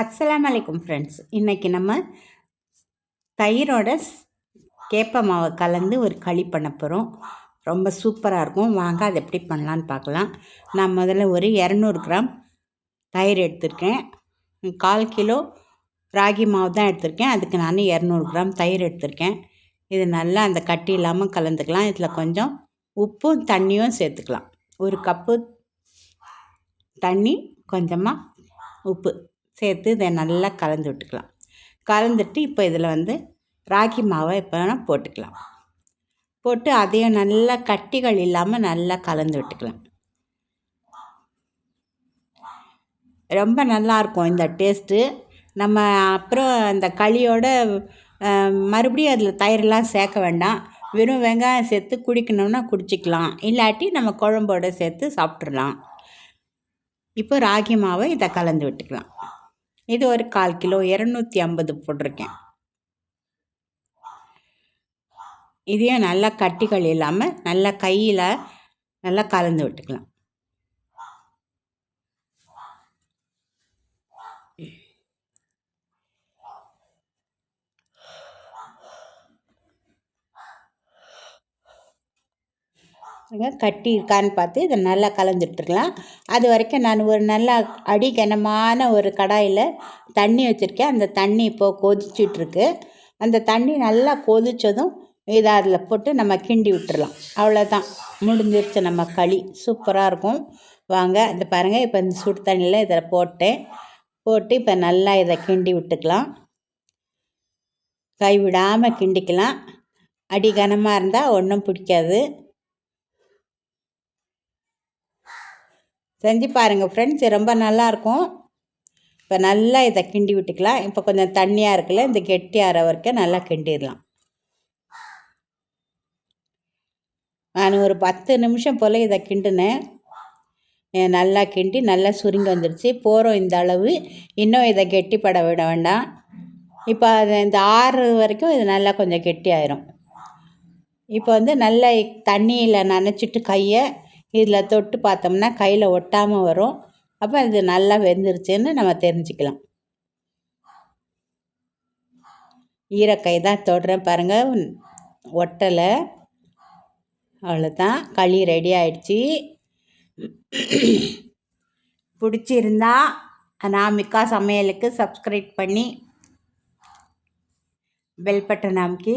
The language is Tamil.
அஸ்லாம் வலைக்கும் ஃப்ரெண்ட்ஸ் இன்றைக்கி நம்ம தயிரோட கேப்ப மாவை கலந்து ஒரு களி பண்ண போகிறோம் ரொம்ப சூப்பராக இருக்கும். வாங்க அதை எப்படி பண்ணலான்னு பார்க்கலாம். நான் முதல்ல ஒரு இரநூறு கிராம் தயிர் எடுத்திருக்கேன். கால் கிலோ ராகி மாவு தான் எடுத்திருக்கேன். அதுக்கு நான் இரநூறு கிராம் தயிர் எடுத்திருக்கேன். இது நல்லா அந்த கட்டி இல்லாமல் கலந்துக்கலாம். இதில் கொஞ்சம் உப்பும் தண்ணியும் சேர்த்துக்கலாம். ஒரு கப்பு தண்ணி கொஞ்சமாக உப்பு. சேர்த்து இதை நல்லா கலந்து விட்டுக்கலாம். கலந்துட்டு இப்போ இதில் வந்து ராகி மாவை இப்போ போட்டுக்கலாம். போட்டு அதையும் நல்லா கட்டிகள் இல்லாமல் நல்லா கலந்து விட்டுக்கலாம். ரொம்ப நல்லாயிருக்கும் இந்த டேஸ்ட்டு. நம்ம அப்புறம் அந்த களியோட மறுபடியும் அதில் தயிரெலாம் சேர்க்க வேண்டாம். வெறும் வெங்காயம் சேர்த்து குடிக்கணும்னா குடிச்சிக்கலாம். இல்லாட்டி நம்ம குழம்போடு சேர்த்து சாப்பிட்றலாம் இப்போ ராகி மாவை இதை கலந்து விட்டுக்கலாம். இது ஒரு கால் கிலோ இரநூத்தி ஐம்பது போட்டிருக்கேன். இதையும் நல்லா கட்டிகள் இல்லாமல் நல்லா கையில் நல்லா கலந்து விட்டுக்கலாம். கட்டி இருக்கான்னு பார்த்து இதை நல்லா கலந்துட்டுருக்கலாம். அது வரைக்கும் நான் ஒரு நல்லா அடிகனமான ஒரு கடாயில் தண்ணி வச்சுருக்கேன். அந்த தண்ணி இப்போது கொதிச்சுட்ருக்கு. அந்த தண்ணி நல்லா கொதித்ததும் இதை அதில் போட்டு நம்ம கிண்டி விட்டுறலாம். அவ்வளோதான். முடிஞ்சிருச்சு நம்ம களி. சூப்பராக இருக்கும். வாங்க இந்த பாருங்கள் இப்போ இந்த சுடு தண்ணியில் இதில் போட்டேன். போட்டு இப்போ நல்லா இதை கிண்டி விட்டுக்கலாம். கைவிடாமல் கிண்டிக்கலாம். அடி கனமாக இருந்தால் ஒன்றும் பிடிக்காது. செஞ்சு பாருங்கள் ஃப்ரெண்ட்ஸ் ரொம்ப நல்லாயிருக்கும் இப்போ நல்லா இதை கிண்டி விட்டுக்கலாம். இப்போ கொஞ்சம் தண்ணியாக இருக்குல்ல இந்த கெட்டி அரை வரைக்கும் நல்லா கிண்டிடலாம். நான் ஒரு பத்து நிமிஷம் போல் இதை கிண்டினேன். நல்லா கிண்டி நல்லா சுருங்கி வந்துடுச்சு போகிறோம் இந்த அளவு. இன்னும் இதை கெட்டிப்பட விட வேண்டாம். இப்போ அது இந்த ஆறு வரைக்கும் இது நல்லா கொஞ்சம் கெட்டி ஆயிரும். இப்போ வந்து நல்லா தண்ணியில் நனைச்சிட்டு கையை இதில் தொட்டு பார்த்தோம்னா கையில் ஒட்டாமல் வரும். அப்போ இது நல்லா வெந்துருச்சுன்னு நம்ம தெரிஞ்சுக்கலாம். ஈரக்கை தான் தொடுறேன் பாருங்கள் ஒட்டலை. அவ்வளோதான். களி ரெடி ஆயிடுச்சு. பிடிச்சிருந்தா அனாமிகா சமையலுக்கு சப்ஸ்கிரைப் பண்ணி பெல் பட்டன் அமுக்கி